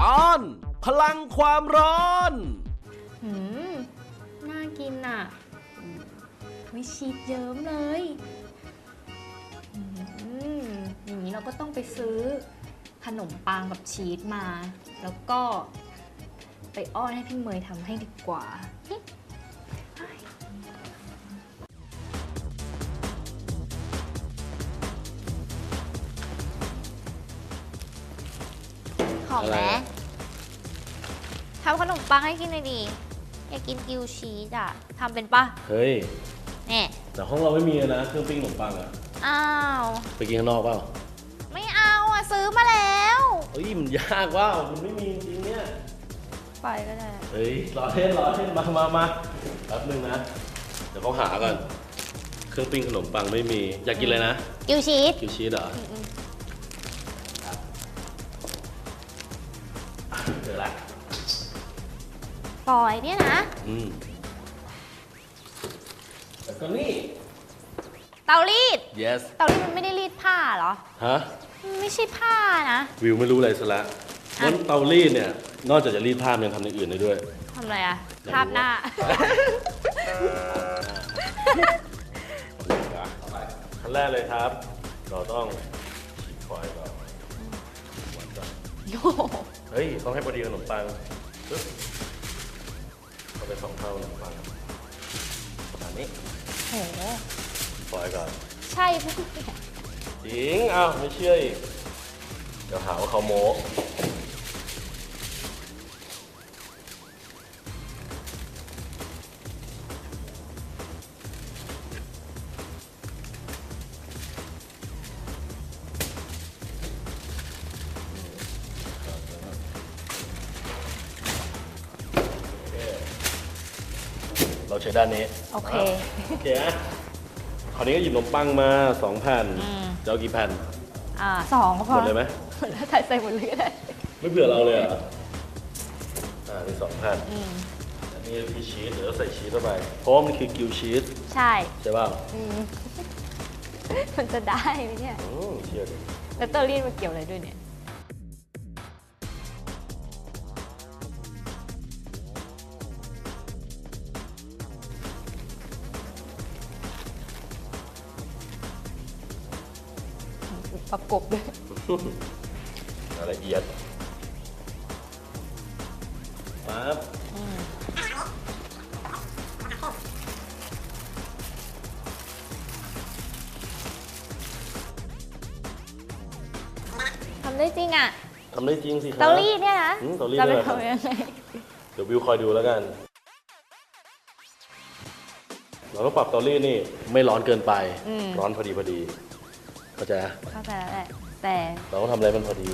ตอน พลังความร้อน หืม น่ากินอะวิชีสเยิ้มเลยอืมอย่างนี้เราก็ต้องไปซื้อขนมปังกับชีสมา แล้วก็ไปอ้อนให้พี่เมยทำให้ดีกว่า หอมไหมอะไรอะ ทำขนมปังให้กินหน่อยดิอยากกินกิวชีสอะทำเป็นปะเฮ้ย เนี่ยแต่ห้องเราไม่มีนะเครื่องปิ้งขนมปังอะอ้าว ไปกินข้างนอกเปล่าไม่เอาอะซื้อมาแล้ว เฮ้ยมันยากว่ามันไม่มีจริงเนี่ยไปก็ได้ เฮ้ยรอเล่นรอเล่นมามามาแป๊บนึงนะเดี๋ยวเขาหาก่อนเครื่องปิ้งขนมปังไม่มีอยากกินเลยนะกิวชีสกิวชีสเหรอเอละปล่อยเนี่ยนะ อืมแล้วก็นี่ เตารีด yes เตารีดมันไม่ได้รีดผ้าเหรอฮะ มันไม่ใช่ผ้านะ วิวไม่รู้อะไรซะละอะ งั้นเตารีดเนี่ย นอกจากจะรีดผ้ามันยังทำอย่างอื่นได้ด้วย ทำอะไรอะไม่รู้ภาพหน้า ขั้นแรกเลยครับ เราต้องฉีกฟอยล์ก่อนวัดก่อน โอ้โหเฮ้ยต้องให้พอดีขนมปังปึ๊บเอาไปสองเท่าขนมปังประมาณนี้โหฟอยล์ก่อนใช่พวกเนี่ยจริงอ้าวไม่เชื่ออีก เดี๋ยวหาว่าเขาโม้ ใช้ด้านนี้โอเคโอเคนะคราวนี้ก็หยิบขนมปังมาสองแผ่นอืม จะเอากี่แผ่นอ่าสองก็พหอมดเลยไหมแล้วใส่ใส่หมดเลยก็ได้ไม่เผื่อเราเลยเหรอะอ่ามีสองแผ่นอืมอันนี้คือชีสเดี๋ยวเราใส่ชีสเข้าไปเพราะว่ามันคือกิวชีสใช่ใช่ป่าวอืมมันจะได้ไหมเนี่ยอืมเชื่อดิแล้วเตารีดมันเกี่ยวอะไรด้วยเนี่ย ประกบด้วยรายละเอียดปั๊บทำได้จริงอะทำได้จริงสิครับเตารีดเนี่ยนะอืมเตารีดจะไปเลยครับทำยังไงเดี๋ยววิวคอยดูแล้วกัน เราต้องปรับเตารีดนี่ไม่ร้อนเกินไปอืมร้อนพอดีพอดี เข้าใจเข้าใจแล้วแหละแต่เราก็ทำอะไรมันพอดี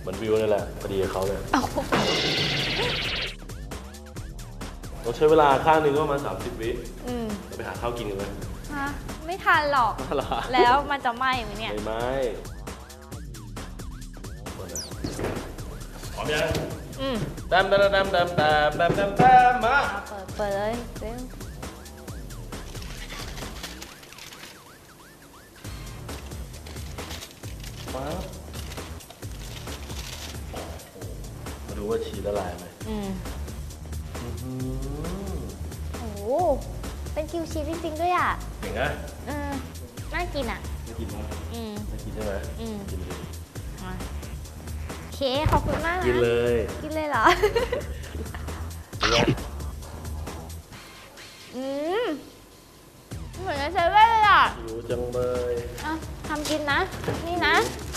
เหมือนวิวนี่แหละ พอดีกับเขาเลยเราใช้เวลาข้างหนึงก็ประมาณสามสิบวิจะไปหาข้าวกินกันไหมฮะไม่ทานหรอกแล้วมันจะไหม้ไหมเนี่ย ใช่ไหมหพร้อมยังอืม แตามแตามแตามแตามแตามแตามแตามมาเปิดเปิดเลยเต็ม มามาดูว่าชีสละลายไหมอืมอื้อหือโอ้โหเป็นคิวชีสจริงๆด้วยอะเก่งนะเออน่ากินอะ ไม่กินมั้ยอืม ไม่กินใช่ไหมอืม กินเลยมาโอเค ขอบคุณมากนะกินเลยกินเลยเหรออืม เหมือนจะเซเว่นเลยอะหิวจังเลย อะทำกินนะ นี่นะนี่นะ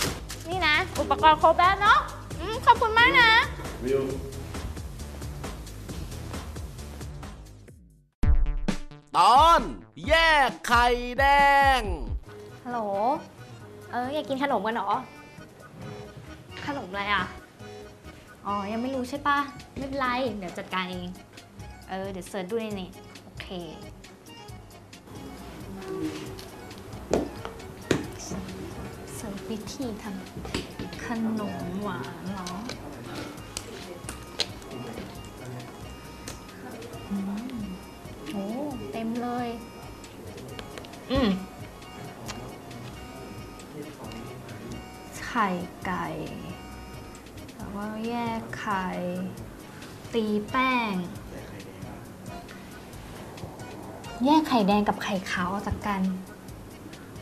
อุปกรณ์ครบแล้วเนาะอืมขอบคุณมากนะ วิว ตอนแยกไข่แดง ฮัลโหล เอออยากกินขนมกันเหรอ ขนมอะไรอะ อ๋อ ยังไม่รู้ใช่ปะไม่เป็นไร เดี๋ยวจัดการเอง เออ เดี๋ยวเสิร์ชดูในเน็ตโอเค เสิร์ชวิธีทำข นมหวานเหรอโอ้เต็มเลย อืมไข่ไก่ แล้วก็แยกไข่ ตีแป้ง แยกไข่แดงกับไข่ขาวออกจากกัน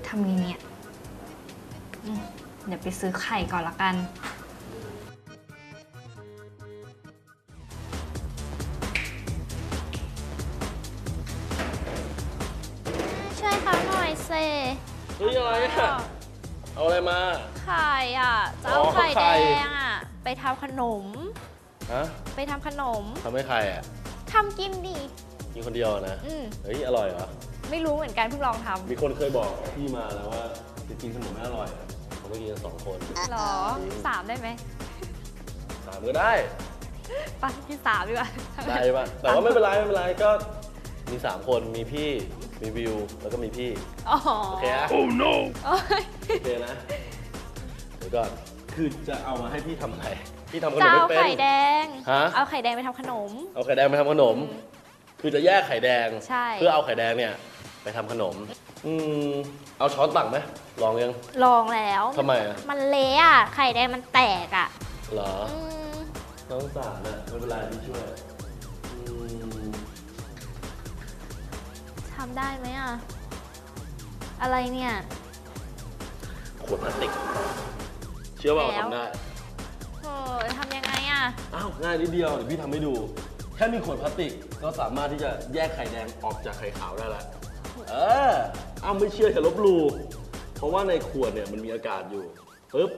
ทำยังไงเนี่ยอืม เดี๋ยวไปซื้อไข่ก่อนละกัน ช่วยเขาหน่อยเซเฮ้ยอะไรอะเอาอะไรมา ไข่อะ จะเอาอ๋อไข่ไข่ แดงอะ ไปทำขนม ฮะไปทำขนมทำให้ใครอะทำกินดิ กินคนเดียวนะ อืม เฮ้ย อร่อยเหรอ ไม่รู้เหมือนกันเพิ่งลองทมีคนเคยบอกพี่มาแล้วว่าจะกินขนมไม่อร่อยเขาไม่กินกันสองคนำหรอสามได้ไหมสามก็ได้ไปกินสามดีกว่าได้ปะแต่ว่าไม่เป็นไรไม่เป็นไรก็มีสามคนมีพี่มีวิวแล้วก็มีพี่อ๋อโอเคนะโอ้ยโอเคนะเดี๋ยวก่อนคือจะเอามาให้พี่ทำอะไรพี่ทำขนจะมเอาไม่เป็นไข่แดงฮะเอาไข่แดงไปทำขนม เอาไข่แดงไปทำขนม คือจะแยกไข่แดงใช่เพื่อเอาไข่แดงเนี่ย ไปทำขนม อืม เอาช้อนตักไหมลองยังลองแล้วทำไมอะมันเละอะไข่แดงมันแตกอะเหรอ อืมน้องสารน่ะไม่เป็นไรพี่ช่วยอืมทำได้ไหมอะ อะไรเนี่ย ขวดพลาสติก เชื่อว่าเราแล้ว ทำได้ โอ้ยทำยังไงอะ อ้าว ง่ายนิดเดียว เดี๋ยวพี่ทำให้ดู แค่มีขวดพลาสติกก็สามารถที่จะแยกไข่แดงออกจากไข่ขาวได้แล้วเอออ้าวไม่เชื่ออย่าลบหลู่เพราะว่าในขวดเนี่ยมันมีอากาศอยู่ปุ๊บ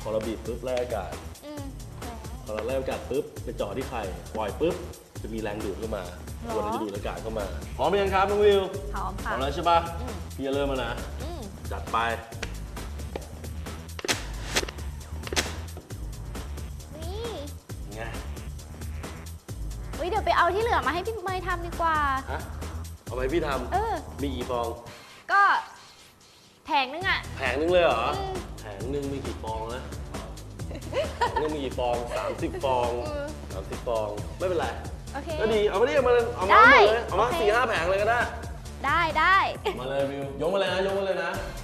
พอเราบีบปุ๊บแล่อากาศอืม พอเราแล่อากาศปุ๊บไปเจ่อที่ไข่ปล่อยปุ๊บจะมีแรงดูดเข้ามาหรอ ขวดมันจะดูดอากาศเข้ามาพร้อมหรือยังครับน้องวิวหอมพร้ค่ะ อมแล้วใช่ปะอืม พี่จะเริ่มแล้วนะ อืมจัดไป เดี๋ยวไปเอาที่เหลือมาให้พี่เมย์ทำดีกว่า ฮะเอาไปพี่ทเออำมีกี่ฟอง ก็แผงนึงอะ แผงนึงเลยเหรอ อืม แผงนึงมีกี่ฟองนะแผงนึงมีกี่ฟอง30ฟองอืม30ฟอง ไม่เป็นไร โอเค ก็ดี เอามาดิเอามาเลยเอามาได้หมดเลยเอามาโอเค สี่ห้าแผงเลยก็ได้ ได้ได้ มาเลยวิวยกมาเลยนะยกมาเลยนะโ